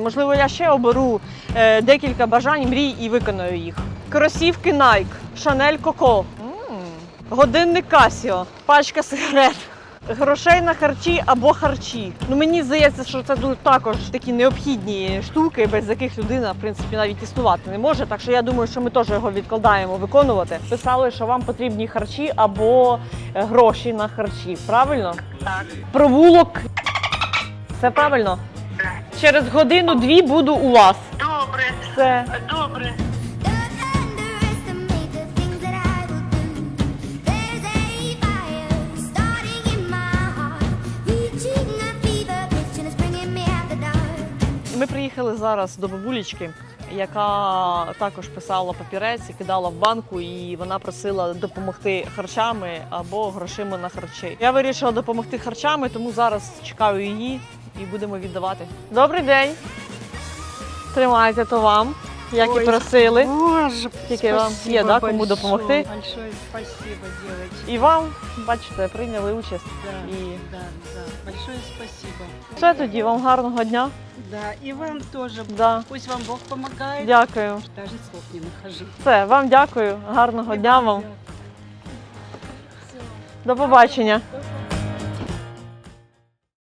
Можливо, я ще оберу е, декілька бажань, мрій і виконую їх. Кросівки Nike, Chanel Coco, годинник Casio, пачка сигарет. Грошей на харчі або харчі. Ну мені здається, що це також такі необхідні штуки, без яких людина в принципі навіть існувати не може. Так що я думаю, що ми теж його відкладаємо виконувати. Писали, що вам потрібні харчі або е, гроші на харчі. Правильно? Так. Провулок. Все правильно? Через годину-дві буду у вас. Добре, Все. добре. Ми приїхали зараз до бабулечки, яка також писала папірець і кидала в банку, і вона просила допомогти харчами або грошима на харчі. Я вирішила допомогти харчами, тому зараз чекаю її і будемо віддавати. Добрий день! Тримайте то вам, як і просили. Боже, Тільки вам є, да, кому допомогти? Большое спасибо, девочки. І вам, бачите, прийняли участь. Да, І да, да. Большое спасибо. все тоді, вам гарного дня. Да, и вам тоже. Да. Пусть вам Бог помогает. Дякую. Даже слов не нахожу. Все, вам дякую. Гарного дня вам. До побачення.